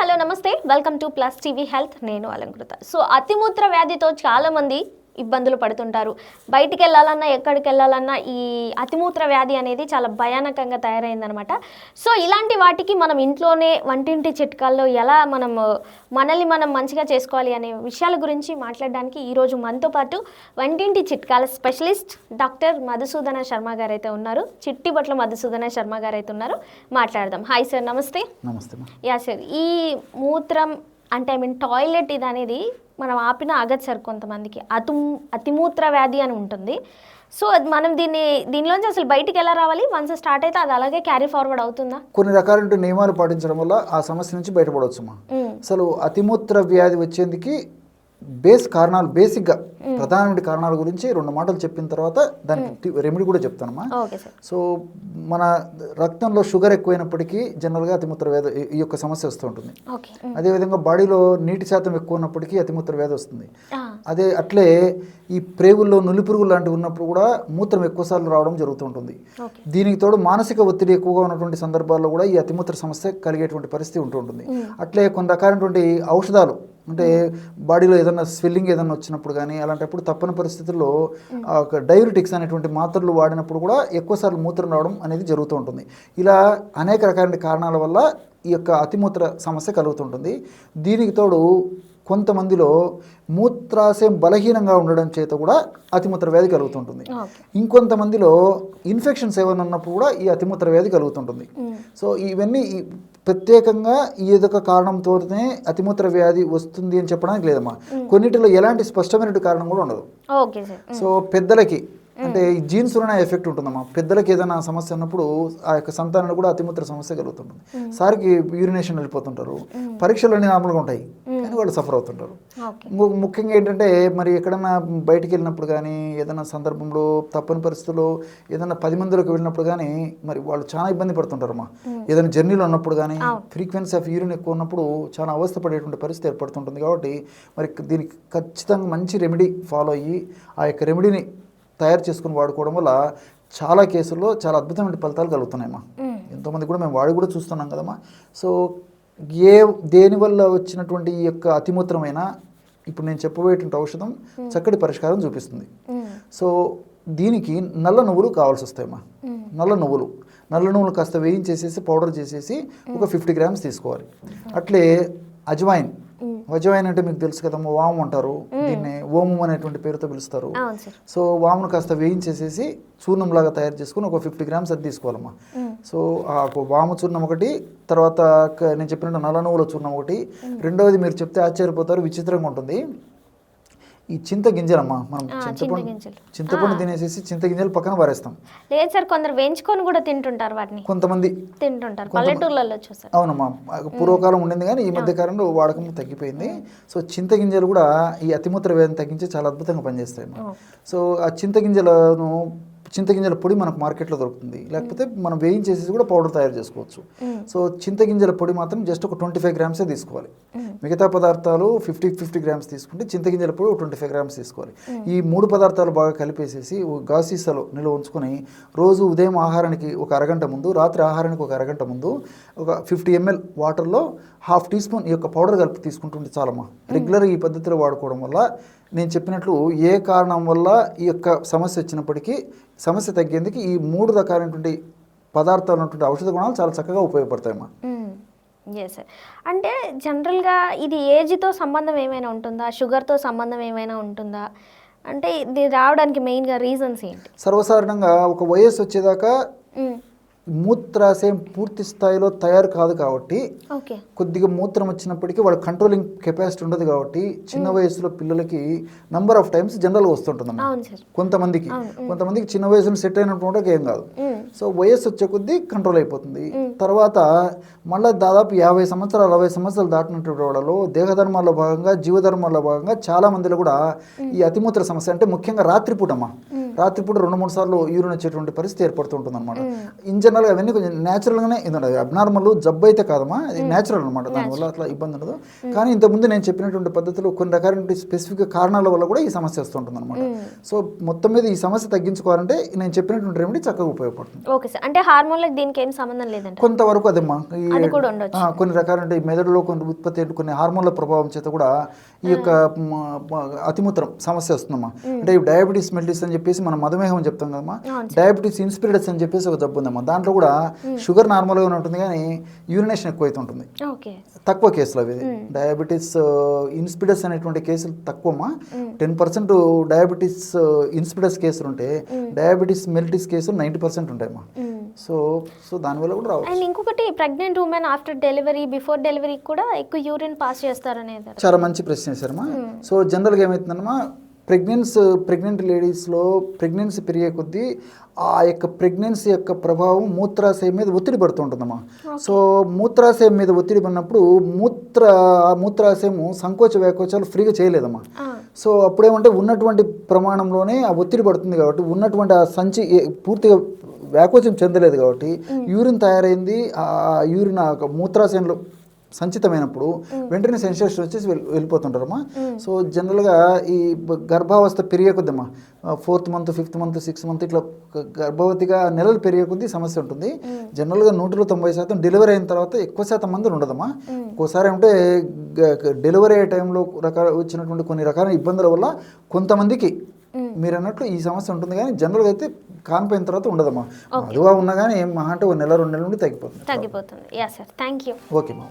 Hello namaste. Welcome to plus TV health. నేను Alankrita. So అతిమూత్ర వ్యాధితో చాలామంది ఇబ్బందులు పడుతుంటారు. బయటికి వెళ్ళాలన్నా ఎక్కడికి వెళ్ళాలన్నా ఈ అతిమూత్ర వ్యాధి అనేది చాలా భయానకంగా తయారైందనమాట. సో ఇలాంటి వాటికి మనం ఇంట్లోనే వంటింటి చిట్కాల్లో ఎలా మనం మనల్ని మనం మంచిగా చేసుకోవాలి అనే విషయాల గురించి మాట్లాడడానికి ఈరోజు మనతో పాటు వంటింటి చిట్కాల స్పెషలిస్ట్ డాక్టర్ మధుసూదన శర్మ గారు అయితే ఉన్నారు చిట్టిబట్ల మధుసూదన శర్మ గారు అయితే ఉన్నారు. మాట్లాడదాం. హాయ్ సార్ నమస్తే. నమస్తే యా సార్ ఈ మూత్రం అంటే ఐ మీన్ టాయిలెట్ ఇది అనేది మనం ఆపిన ఆగదు సార్ కొంతమందికి. అతు అతిమూత్ర వ్యాధి అని ఉంటుంది. సో అది మనం దీన్ని దీనిలోంచి అసలు బయటికి ఎలా రావాలి? వన్స్ స్టార్ట్ అయితే అది అలాగే క్యారీ ఫార్వర్డ్ అవుతుందా? కొన్ని రకాలైన నియమాలు పాటించడం వల్ల ఆ సమస్య నుంచి బయటపడవచ్చు మా మ్మ్. అసలు అతిమూత్ర వ్యాధి వచ్చేందుకు బేస్ కారణాలు బేసిక్గా ప్రధానమైన కారణాల గురించి రెండు మాటలు చెప్పిన తర్వాత దానికి రెమెడీ కూడా చెప్తానమ్మా. సో మన రక్తంలో షుగర్ ఎక్కువైనప్పటికీ జనరల్గా అతిమూత్ర వ్యాధి ఈ- యొక్క సమస్య వస్తూ ఉంటుంది. అదేవిధంగా బాడీలో నీటి శాతం ఎక్కువ ఉన్నప్పటికీ అతిమూత్ర వ్యాధి వస్తుంది. అదే అట్లే ఈ ప్రేగుల్లో నులిపురుగులు లాంటివి ఉన్నప్పుడు కూడా మూత్రం ఎక్కువసార్లు రావడం జరుగుతుంటుంది దీనికి తోడు మానసిక ఒత్తిడి ఎక్కువగా ఉన్నటువంటి సందర్భాల్లో కూడా ఈ అతిమూత్ర సమస్య కలిగేటువంటి పరిస్థితి ఉంటుంటుంది అట్లే కొన్ని రకాలైనటువంటి ఔషధాలు అంటే బాడీలో ఏదైనా స్వెల్లింగ్ ఏదైనా వచ్చినప్పుడు కానీ అలాంటప్పుడు తప్పని పరిస్థితుల్లో డైయూరిటిక్స్ అనేటువంటి మాత్రలు వాడినప్పుడు కూడా ఎక్కువసార్లు మూత్రం రావడం అనేది జరుగుతూ ఉంటుంది. ఇలా అనేక రకాలైన కారణాల వల్ల ఈ యొక్క అతిమూత్ర సమస్య కలుగుతుంటుంది. దీనికి తోడు కొంతమందిలో మూత్రాశయం బలహీనంగా ఉండడం చేత కూడా అతిమూత్ర వ్యాధి కలుగుతుంటుంది. ఇంకొంతమందిలో ఇన్ఫెక్షన్స్ ఏమైనా ఉన్నప్పుడు కూడా ఈ అతిమూత్ర వ్యాధి కలుగుతుంటుంది. సో ఇవన్నీ ఈ ప్రత్యేకంగా ఏదొక కారణంతోనే అతిమూత్ర వ్యాధి వస్తుంది అని చెప్పడానికి లేదమ్మా. కొన్నిటిలో ఎలాంటి స్పష్టమైన కారణం కూడా ఉండదు. సో పెద్దలకి అంటే ఈ జీన్స్ ఉన్న ఎఫెక్ట్ ఉంటుందమ్మా. పెద్దలకి ఏదైనా సమస్య ఉన్నప్పుడు ఆ యొక్క సంతానానికి కూడా అతిమూత్ర సమస్య కలుగుతుంటుంది. సార్కి యూరినేషన్ వెళ్ళిపోతుంటారు. పరీక్షలు అన్నీ నార్మల్గా ఉంటాయి. కానీ వాళ్ళు సఫర్ అవుతుంటారు. ముఖ్యంగా ఏంటంటే మరి ఎక్కడన్నా బయటికి వెళ్ళినప్పుడు కానీ ఏదైనా సందర్భంలో తప్పని పరిస్థితుల్లో ఏదైనా పది మందిలోకి వెళ్ళినప్పుడు కానీ మరి వాళ్ళు చాలా ఇబ్బంది పడుతుంటారమ్మా. ఏదైనా జర్నీలో ఉన్నప్పుడు కానీ ఫ్రీక్వెన్సీ ఆఫ్ యూరిన్ ఎక్కువ ఉన్నప్పుడు చాలా అవస్థ పడేటువంటి పరిస్థితి ఏర్పడుతుంటుంది. కాబట్టి మరి దీనికి ఖచ్చితంగా మంచి రెమెడీ ఫాలో అయ్యి ఆ యొక్క రెమెడీని తయారు చేసుకుని వాడుకోవడం వల్ల చాలా కేసుల్లో చాలా అద్భుతమైన ఫలితాలు కలుగుతున్నాయమ్మా. మ్మ్. ఎంతోమంది కూడా మేము వాడి కూడా చూస్తున్నాం కదమ్మా. సో ఏ దేనివల్ల వచ్చినటువంటి ఈ యొక్క అతిమూత్రమైన ఇప్పుడు నేను చెప్పబోయేటువంటి ఔషధం చక్కటి పరిష్కారం చూపిస్తుంది. సో దీనికి నల్ల నువ్వులు కావాల్సి వస్తాయమ్మా. మ్మ్. నల్ల నువ్వులు. నల్ల నువ్వులు కాస్త వేయించేసేసి పౌడర్ చేసేసి ఒక ఫిఫ్టీ గ్రామ్స్ తీసుకోవాలి. అట్లే అజ్వాయిన్. అజ్వాయిన్ అంటే మీకు తెలుసు కదమ్మా వాము అంటారు. దీన్ని ఓము అనేటువంటి పేరుతో పిలుస్తారు. సో వామును కాస్త వేయించేసేసి చూర్ణంలాగా తయారు చేసుకుని ఒక ఫిఫ్టీ గ్రామ్స్ అది తీసుకోవాలమ్మా. మ్మ్. సో ఆ వాము చూర్ణం ఒకటి తర్వాత నేను చెప్పినట్టు నల్ల నువ్వుల చూర్ణం ఒకటి. రెండవది మీరు చెప్తే ఆశ్చర్యపోతారు విచిత్రంగా ఉంటుంది. ఈ చింత గింజలమ్మా మనం చింతపండు. చింతపండు తినేసేసి చింత గింజలు పక్కన పారేస్తాం. లేదు సార్ కొందరు వేయించుకొని కూడా తింటుంటారు వాటిని. కొంతమంది తింటుంటారు. పల్లెటూర్లలో చూసారు అవునమ్మా పూర్వకాలం ఉండింది కానీ ఈ మధ్య కాలంలో వాడకం తగ్గిపోయింది. సో చింత గింజలు కూడా ఈ అతిమూత్ర వ్యాధిని తగ్గించి చాలా అద్భుతంగా పనిచేస్తాయి. సో ఆ చింత గింజలను చింతగింజల పొడి మనకు మార్కెట్లో దొరుకుతుంది. లేకపోతే మనం వేయించేసి కూడా పౌడర్ తయారు చేసుకోవచ్చు. సో చింతగింజల పొడి మాత్రం జస్ట్ ఒక ట్వంటీ ఫైవ్ గ్రామ్సే తీసుకోవాలి. మిగతా పదార్థాలు ఫిఫ్టీ ఫిఫ్టీ గ్రామ్స్ తీసుకుంటే చింతగింజల పొడి ఒక ట్వంటీ ఫైవ్ గ్రామ్స్ తీసుకోవాలి. ఈ మూడు పదార్థాలు బాగా కలిపేసేసి ఒక గాసీసాలో నిల్వ ఉంచుకొని రోజు ఉదయం ఆహారానికి ఒక అరగంట ముందు రాత్రి ఆహారానికి ఒక అరగంట ముందు ఒక ఫిఫ్టీ ఎంఎల్ వాటర్లో హాఫ్ టీ స్పూన్ ఈ యొక్క పౌడర్ కలిపి తీసుకుంటుంటే చాలమ్మా. రెగ్యులర్ ఈ పద్ధతిలో వాడుకోవడం వల్ల నేను చెప్పినట్లు ఏ కారణం వల్ల ఈ యొక్క సమస్య వచ్చినప్పటికీ సమస్య తగ్గేందుకు ఈ మూడు రకాలైనటువంటి పదార్థాలు ఉన్నటువంటి ఔషధ గుణాలు చాలా చక్కగా ఉపయోగపడతాయమ్మా. ఎస్ అంటే జనరల్గా ఇది ఏజ్తో సంబంధం ఏమైనా ఉంటుందా? షుగర్తో సంబంధం ఏమైనా ఉంటుందా? అంటే ఇది రావడానికి మెయిన్గా రీజన్స్ ఏంటి? సర్వసాధారణంగా ఒక వయస్సు వచ్చేదాకా. మూత్రాశయం పూర్తి స్థాయిలో తయారు కాదు కాబట్టి కొద్దిగా మూత్రం వచ్చినప్పటికీ వాళ్ళ కంట్రోలింగ్ కెపాసిటీ ఉండదు కాబట్టి చిన్న వయసులో పిల్లలకి నంబర్ ఆఫ్ టైమ్స్ జనరల్గా అవును సార్. కొంతమందికి. కొంతమందికి చిన్న వయసులో సెట్ అయినటువంటి ఏం కాదు. సో వయస్సు వచ్చే కొద్దీ కంట్రోల్ అయిపోతుంది. తర్వాత మళ్ళీ దాదాపు యాభై సంవత్సరాలు అరవై సంవత్సరాలు దాటినటువంటి వాళ్ళలో దేహధర్మాల్లో భాగంగా జీవధర్మాల్లో భాగంగా చాలా మందిలో కూడా ఈ అతిమూత్ర సమస్య అంటే ముఖ్యంగా రాత్రిపూట అమ్మా రాత్రిపూట రెండు మూడు సార్లు యూరిన్ వచ్చేటువంటి పరిస్థితి ఏర్పడుతుంటుంది అనమాట ఇన్ జనరల్గా అవన్నీ కొంచెం న్యాచురల్గానే ఇది అబ్నార్మల్ జబ్బు అయితే కాదమ్మా ఇది న్యాచురల్ అనమాట దానివల్ల అట్లా ఇబ్బంది ఉండదు. కానీ ఇంతకుముందు నేను చెప్పినటువంటి పద్ధతులు కొన్ని రకాలైన స్పెసిఫిక్ కారణాల వల్ల కూడా ఈ సమస్య వస్తుంటుంది అనమాట సో మొత్తం మీద ఈ సమస్య తగ్గించుకోవాలంటే నేను చెప్పినటువంటి రెమెడీ చక్కగా ఉపయోగపడుతుంది. Okay sir. అంటే హార్మోన్లకు దీనికి ఏం సంబంధం లేదంట కొంతవరకు అదేమ్మా కొన్ని రకాలంటే ఈ మెదడులో కొన్ని ఉత్పత్తి కొన్ని హార్మోన్ల ప్రభావం చేత కూడా ఈ యొక్క అతిమూత్రం సమస్య వస్తుందమ్మా. అంటే డయాబెటీస్ మెల్టిస్ అని చెప్పేసి మనం మధుమేహం అని చెప్తాం కదమ్మా. డయాబెటీస్ ఇన్స్పిరిడస్ అని చెప్పేసి ఒక జబ్బు ఉందమ్మా. దాంట్లో కూడా షుగర్ నార్మల్గానే ఉంటుంది కానీ యూరినేషన్ ఎక్కువ ఉంటుంది తక్కువ కేసులు అవి. డయాబెటీస్ ఇన్స్పిడస్ అనేటువంటి కేసులు తక్కువమ్మా. టెన్ పర్సెంట్ డయాబెటీస్ ఇన్స్పిడస్ కేసులు ఉంటే డయాబెటీస్ మెల్టిస్ కేసులు నైంటీ పర్సెంట్ ఉంటాయమ్మా. సో సో దానివల్ల కూడా రావచ్చు. అండ్ ఇంకొకటి pregnant women after delivery before delivery కూడా ఎక్కువ యూరిన్ పాస్ చేస్తారనేది. చాలా మంచి ప్రశ్న వేశారమ్మా. సో జనరల్గా ఏమవుతుందమ్మా ప్రెగ్నెన్స్ ప్రెగ్నెంట్ లేడీస్లో ప్రెగ్నెన్సీ పెరిగే కొద్దీ ఆ యొక్క ప్రెగ్నెన్సీ యొక్క ప్రభావం మూత్రాశయం మీద ఒత్తిడి పడుతుంటుందమ్మా సో మూత్రాశయం మీద ఒత్తిడి పడినప్పుడు మూత్ర ఆ మూత్రాశయము సంకోచ వ్యాకోచాలు ఫ్రీగా చేయలేదమ్మా. సో అప్పుడేమంటే ఉన్నటువంటి ప్రమాణంలోనే ఆ ఒత్తిడి పడుతుంది కాబట్టి ఉన్నటువంటి ఆ సంచి పూర్తిగా వ్యాకోచం చెందలేదు కాబట్టి యూరిన్ తయారైంది. ఆ యూరిన్ ఆ యొక్క మూత్రాశయంలో సంచితమైనప్పుడు వెంటనే సెన్సేషన్ వచ్చేసి వెళ్ళి వెళ్ళిపోతుంటారమ్మా. సో జనరల్గా ఈ గర్భావస్థ పెరిగే కొద్దమ్మా fourth month fifth month sixth month ఇట్లా గర్భవతిగా నెలలు పెరిగే కొద్దీ సమస్య ఉంటుంది. జనరల్గా నూటిలో తొంభై శాతం డెలివరీ అయిన తర్వాత ఎక్కువ శాతం మంది ఉండదమ్మా. ఒక్కోసారి అంటే డెలివరీ అయ్యే టైంలో రకాల వచ్చినటువంటి కొన్ని రకాల ఇబ్బందుల వల్ల కొంతమందికి మీరు అన్నట్లు ఈ సమస్య ఉంటుంది కానీ జనరల్గా అయితే కానిపోయిన తర్వాత ఉండదమ్మా. అదువా ఉన్నా కానీ మహా అంటే ఒక నెల రెండు నెలల నుండి తగ్గిపోతుంది. తగ్గిపోతుంది. Yeah sir thank you okay మా